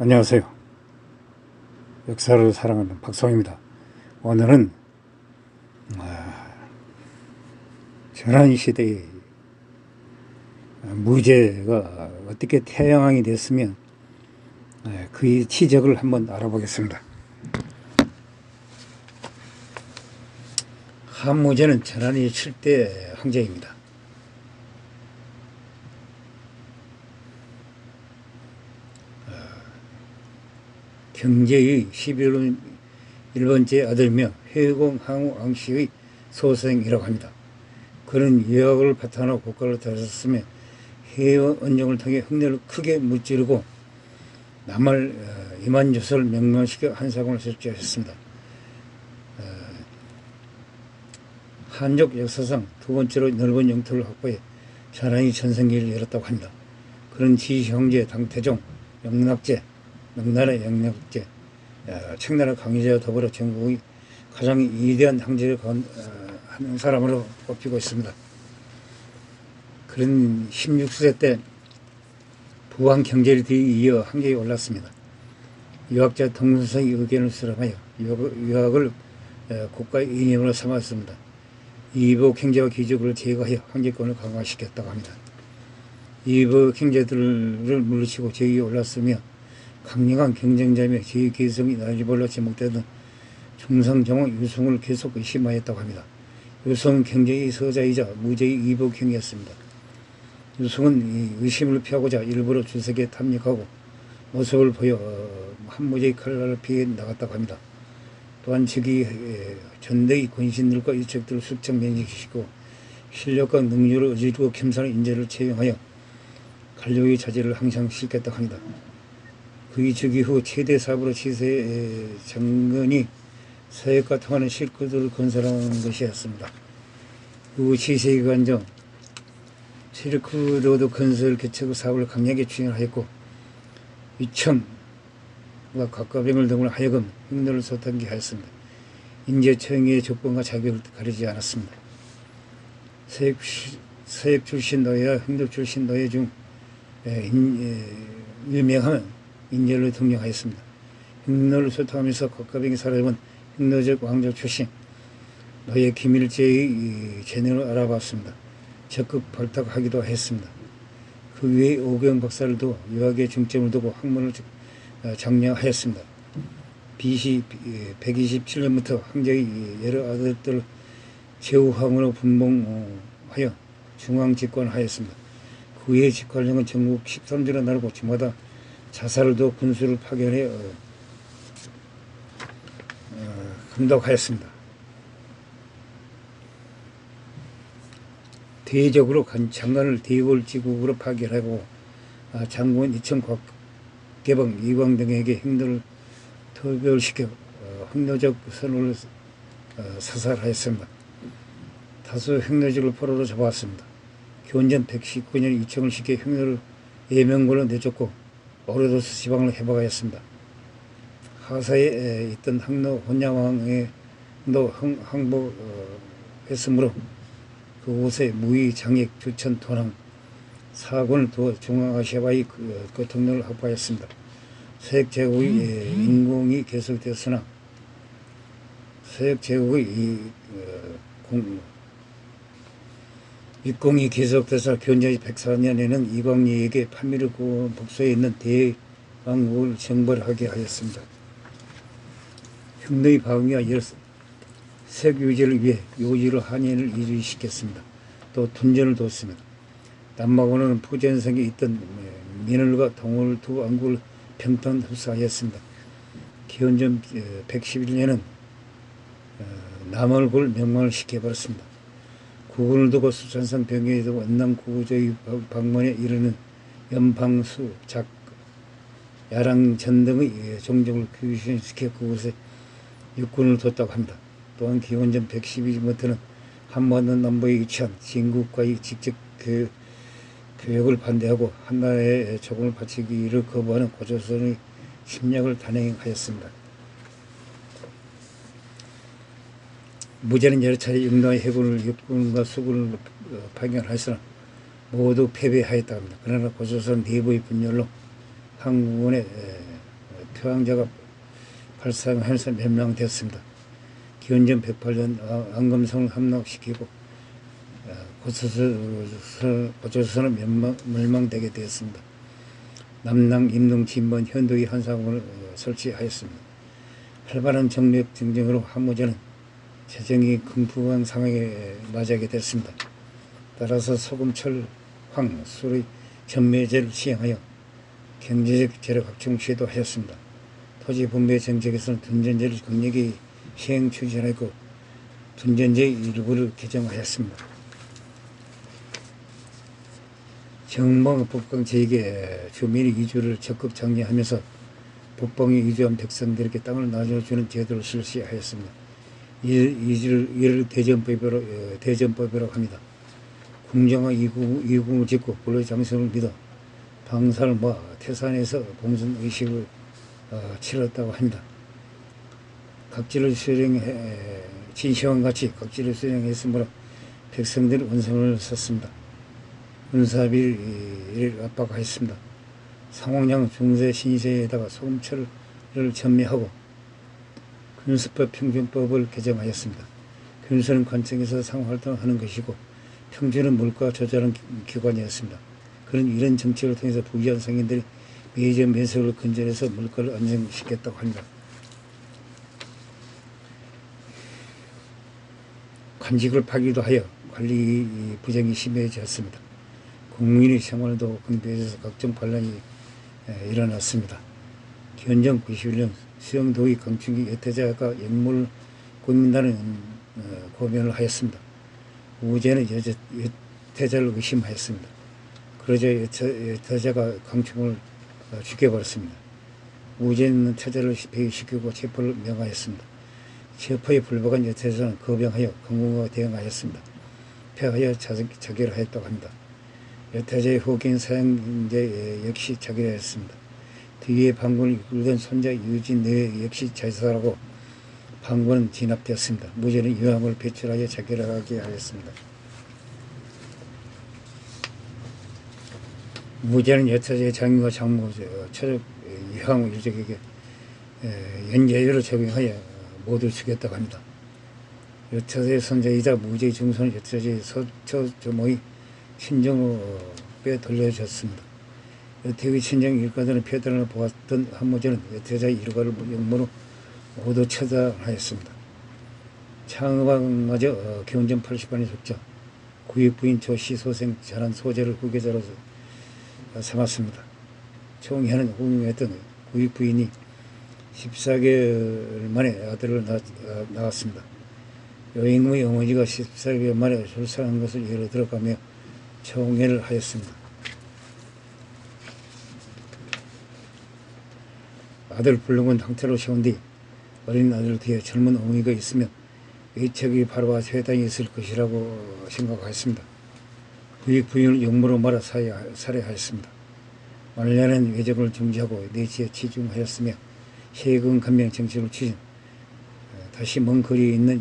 안녕하세요. 역사를 사랑하는 박성입니다. 오늘은 아, 전환 시대의 무죄가 어떻게 태양왕이 됐으면 아, 그의 치적을 한번 알아보겠습니다. 한무제는 전환이 7대 황제입니다. 경제의 11번 일번째 아들이며 회공 항우 왕씨의 소생이라고 합니다. 그는 유학을 바탕으로 국가를 다스렸으며 해외 언정을 통해 흑내를 크게 무찌르고 남을 어, 이만조서를 명명시켜 한사관을 설치하셨습니다. 어, 한족 역사상 두 번째로 넓은 영토를 확보해 자랑이 전성기를 열었다고 합니다. 그런 지시 형제 당태종, 영락제, 명나라 영락제, 어, 청나라 강희제와 더불어 전국의 가장 위대한 황제를 건, 어, 하는 사람으로 꼽히고 있습니다. 그런 16세 때 부왕 경제를 뒤이어 한계에 올랐습니다. 유학자 동문성의 의견을 수렴하여 유학- 유학을 어, 국가의 이념으로 삼았습니다. 이복 행제와 기적을 제거하여 황제권을 강화시켰다고 합니다. 이복 행제들을 물리치고 제위에 올랐으며 강력한 경쟁자며 제 개성이 나지벌로 제목되던 중상정왕 유승을 계속 의심하였다고 합니다. 유승은 경제의 서자이자 무제의 이복형이었습니다. 유승은 이 의심을 피하고자 일부러 주석에 탐닉하고 모습을 보여 어, 한무제의 칼날을 피해 나갔다고 합니다. 또한 즉위 에, 전대의 권신들과 일척들을 숙적 면직시키고 실력과 능력을 의지고 겸손한 인재를 채용하여 관료의 자질을 항상 실겠다고 합니다. 그의 즉위 후 최대 사업으로 치세 장건이 사역과 통하는 실크들을 건설하는 것이었습니다. 그 치세기관정 실크 로드 건설 개척 사업을 강력히 추진하였고 위청과 각과병을 등을 하여금 흉노를 소탕게 하였습니다. 인재청의 조건과 자격을 가리지 않았습니다. 사역, 사역 출신 노예와 흉노 출신 노예 중 에, 인, 에, 유명한 인재를 등용하였습니다. 흉노를 소탕하면서 국가병이 사람은 흉노적 왕족 출신 노예 김일제의 재능을 알아봤습니다. 적극 발탁하기도 했습니다. 그 외에 오경 박사를도 유학에 중점을 두고 학문을 어, 장려하였습니다. BC 127년부터 황제의 여러 아들들을 제후황으로 분봉하여 중앙 집권하였습니다. 그의 집권령은 전국 13주나 나르고 주마다 자살도 군수를 파견해 어, 어, 감독하였습니다. 대적으로 간 장관을 대월지국으로 파견하고 아, 장군 이천 개방 이광 등에게 행도를 토별시켜 어, 흑노적 선을 어, 사살하였습니다. 다수 흑노적을 포로로 잡았습니다. 교원전 119년 이청을 시켜 흑노를 예명군로 내줬고 오르도스 지방을 해방하였습니다. 하사에 있던 항노 혼야왕의 도 항복했으므로 그곳에 무의 장액 주천 도랑 사군을 두어 중앙아시아와의 그, 그 동료를 확보하였습니다. 서역 제국의 예, 인공이 계속되었으나 서역 제국의 이, 어, 공, 육공이 계속돼서 견제 104년에는 이광리에게 판미르 고 북서에 있는 대왕국을 정벌하게 하였습니다. 흉노의 방위와 색 유지를 위해 요지로 한인을 이주시켰습니다. 또 둔전을 뒀습니다. 남마고는 푸젠성에 있던 민을과 동을 두 왕국을 평탄 흡수하였습니다. 기원전 111년은 남월굴 명망을 시켜버렸습니다. 국군을 두고 수천산 병에 두고 원남 구조의 방문에 이르는 연방수, 작, 야랑전 등의 종족을 교신시켜 그곳에 육군을 뒀다고 합니다. 또한 기원전 112년부터는 한반도 남부에 위치한 진국과의 직접 교, 교역을 반대하고 한나라에 조공을 바치기를 거부하는 고조선의 침략을 단행하였습니다. 무제는 여러 차례 육나의 해군을 육군과 수군을 파견하였으나 모두 패배하였다 합니다. 그러나 고조선 내부의 분열로 한국군의 표항자가 발사하면서 멸망되었습니다. 기원전 108년 안검성을 함락시키고 고조선은 멸망, 멸망되게 되었습니다. 남낭, 임릉, 진번, 현도의 한사공을 어, 설치하였습니다. 활발한 정력 등등으로 한무제는 재정이 금푸한 상황에 맞이하게 됐습니다. 따라서 소금철, 황, 술의 전매제를 시행하여 경제적 재력 확충 시도 하였습니다. 토지 분배 정책에서는 둔전제를 강력히 시행 추진하고 둔전제 일부를 개정하였습니다. 북방 지역에 주민이 이주를 적극 장려하면서 북방에 이주한 백성들에게 땅을 나눠주는 제도를 실시하였습니다. 이를, 이를 대전법이라고, 어, 대전법이라고 합니다. 궁정화 이궁, 이궁을 짓고 본래 장성을 믿어 방사를 모아 태산에서 공선 의식을 어, 치렀다고 합니다. 각지를 수령해 진시황 같이 각지를 수령했으므로 백성들 원성을 썼습니다. 군사비를 압박하였습니다. 상홍량 중세 신세에다가 소금철을 전매하고 군수법 평균법을 개정하였습니다. 군수는 관청에서 상활동을 하는 것이고 평균은 물가 조절하는 기관이었습니다. 그런 이런 정책을 통해서 부귀한 상인들이 매점 매석을 근절해서 물가를 안정시켰다고 합니다. 관직을 파기도 하여 관리 부정이 심해졌습니다. 국민의 생활도 근대에서 각종 반란이 일어났습니다. 현정 91년 수영도의 강충기 여태자가 역물 고민다는 어, 고변을 하였습니다. 우재는 여자, 여태자를 의심하였습니다. 그러자 여태자가 강충을 어, 죽여버렸습니다. 우재는 태자를 폐위시키고 체포를 명하였습니다. 체포에 불복한 여태자는 거병하여 강공과 대응하였습니다. 패하여 자결 하였다고 합니다. 여태자의 후기인 사형제 역시 자결하였습니다. 뒤에 방군을 이끌던 손자 유진 내 역시 자살하고 방군은 진압되었습니다. 무죄는 유황을 배출하여 자결하게 하였습니다. 무죄는 여태자의 장유와 장모 처적 유황 일적에게 연예율을 적용하여 모두 죽였다고 합니다. 여태자의 손자이자 무죄의 증손 여태자의 서처조모의 친정으로 빼돌려졌습니다. 여태의 친정 일가들은 표단을 보았던 한모제는 여태자의 일가를 영모로 모두 처단하였습니다. 창의방마저 어, 경전 80반의 속자 구익 부인 조씨 소생 자란 소재를 후계자로 삼았습니다. 총회는 후명했던 구익 부인이 14개월 만에 아들을 낳 았습니다. 여인의 어머니가 14개월 만에 출산한 것을 예로 들어가며 총회를 하였습니다. 아들 불능은 상태로 세운 뒤 어린 아들 뒤에 젊은 어머니가 있으면 의책이 바로와 세당이 있을 것이라고 생각하였습니다. 부익 부인을 영모로 말아 살해하였습니다. 말년엔 외적을 중지하고 내지에 치중하였으며 세금 감명 정책을 추진 다시 먼 거리에 있는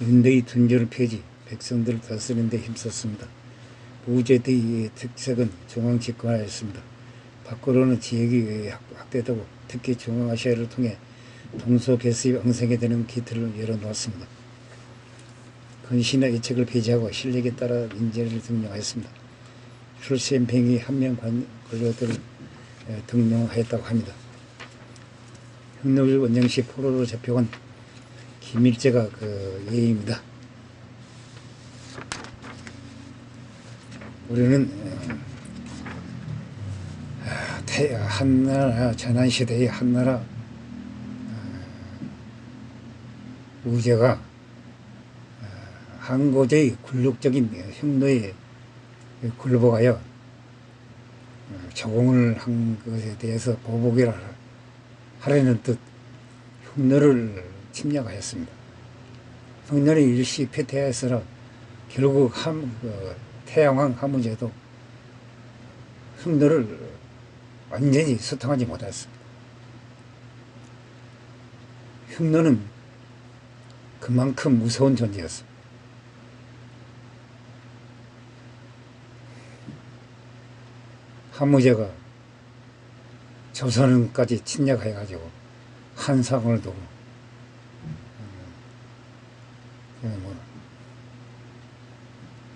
윤대의 둔절을 폐지 백성들을 다스리는 데 힘썼습니다. 우제대의 특색은 중앙집권하였습니다. 밖으로는 지역이 확대되고 특히 중앙아시아를 통해 동서 개수의 왕성에 되는 기틀을 열어놓았습니다. 근신의 이책을 폐지하고 실력에 따라 인재를 등용하였습니다. 출생팽이 한명 관료들을 등용하였다고 합니다. 흑노일 원정시 포로로 잡혀간 김일재가 그 예입니다. 우리는 어, 한나라 전환시대의 한나라 어, 우제가 어, 한고제의 굴욕적인 흉노에 굴복하여 저공을 한 것에 대해서 보복이라 하려는 뜻 흉노를 침략하였습니다. 흉노를 일시 패퇴하였으나 결국 한, 그, 태양왕 하무제도 흉노를 완전히 소통하지 못했습니다. 흉노는 그만큼 무서운 존재였습니다. 하무제가 조선까지 침략해가지고 한상을 두고 음, 뭐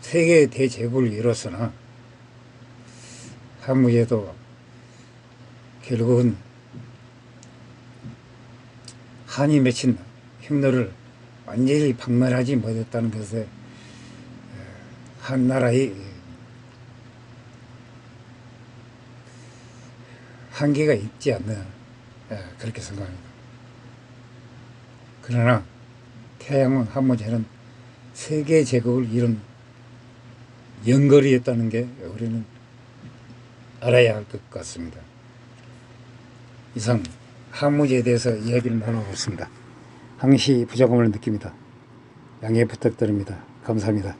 세계 대제국을 이뤘으나 한무제도 결국은 한이 맺힌 흉노를 완전히 박멸하지 못했다는 것에 에, 한 나라의 한계가 있지 않나 에, 그렇게 생각합니다. 그러나 태양왕 한무제는 세계 제국을 이룬 연거리였다는 게 우리는 알아야 할 것 같습니다. 이상 한무제에 대해서 이야기를 나눠봤습니다. 항시 부족함을 느낍니다. 양해 부탁드립니다. 감사합니다.